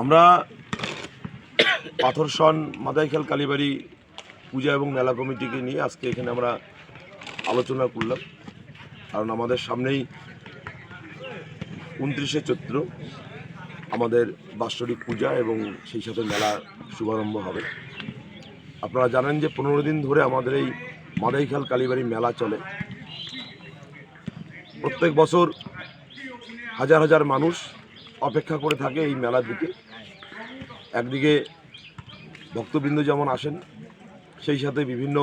আমরা পাথরসন মাদাইখাল কালীবাড়ি পূজা এবং মেলা কমিটিকে নিয়ে আজকে এখানে আমরা আলোচনা করলাম। কারণ আমাদের সামনেই উনত্রিশে চৈত্র, আমাদের বাৎসরিক পূজা এবং সেই সাথে মেলা শুভারম্ভ হবে। আপনারা জানেন যে পনেরো দিন ধরে আমাদের এই মাদাইখাল কালীবাড়ি মেলা চলে। প্রত্যেক বছর হাজার হাজার মানুষ অপেক্ষা করে থাকে এই মেলার দিকে। একদিকে ভক্তবৃন্দ যেমন আসেন সেই সাথে বিভিন্ন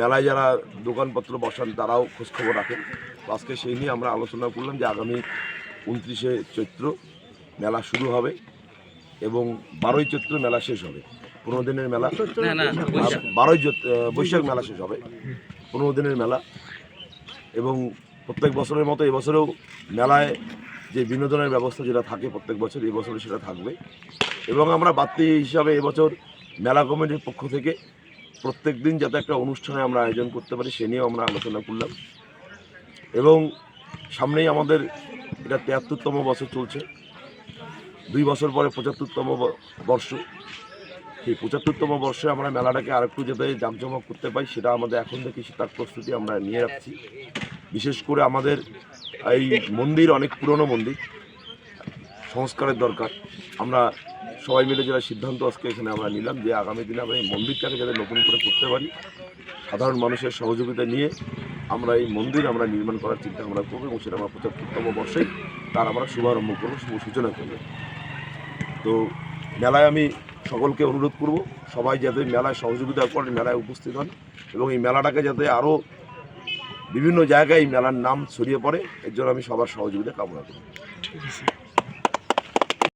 মেলায় যারা দোকানপত্র বসান তারাও খোঁজখবর রাখেন। তো আজকে সেই নিয়ে আমরা আলোচনা করলাম যে আগামী উনত্রিশে চৈত্র মেলা শুরু হবে এবং বারোই চৈত্র মেলা শেষ হবে। পনেরো দিনের মেলা। বারোই বৈশাখ মেলা শেষ হবে। পনেরো দিনের মেলা এবং প্রত্যেক বছরের মতো এবছরেও মেলায় যে বিনোদনের ব্যবস্থা যেটা থাকে প্রত্যেক বছর, এই বছরও সেটা থাকবে। এবং আমরা বাড়তি হিসাবে এবছর মেলা কমিটির পক্ষ থেকে প্রত্যেক দিন যাতে একটা অনুষ্ঠানে আমরা আয়োজন করতে পারি, সে নিয়েও আমরা আলোচনা করলাম। এবং সামনেই আমাদের এটা তিয়াত্তরতম বছর চলছে। দুই বছর পরে পঁচাত্তরতম বর্ষ। সেই পঁচাত্তরতম বর্ষে আমরা মেলাটাকে আরেকটু যাতে জাঁকজমক করতে পাই সেটা আমাদের এখন থেকে তার প্রস্তুতি আমরা নিয়ে রাখছি। বিশেষ করে আমাদের এই মন্দির অনেক পুরনো মন্দির, সংস্কারের দরকার। আমরা সবাই মিলে যেটা সিদ্ধান্ত আজকে এখানে আমরা নিলাম যে আগামী দিনে আমরা এই মন্দিরটাকে যাতে নতুন করে করতে পারি, সাধারণ মানুষের সহযোগিতা নিয়ে আমরা এই মন্দির আমরা নির্মাণ করার চিন্তা আমরা করব এবং সেটা আমরা পঁচাত্তরতম বর্ষেই তার আমরা শুভারম্ভ করব শুভ সূচনা করব। তো মেলায় আমি সকলকে অনুরোধ করব, সবাই যাতে মেলায় সহযোগিতা করেন, মেলায় উপস্থিত হন এবং এই মেলাটাকে যাতে আরও বিভিন্ন জায়গায় এই মেলার নাম ছড়িয়ে পড়ে। এর জন্য আমি সবার সহযোগিতা কামনা করি।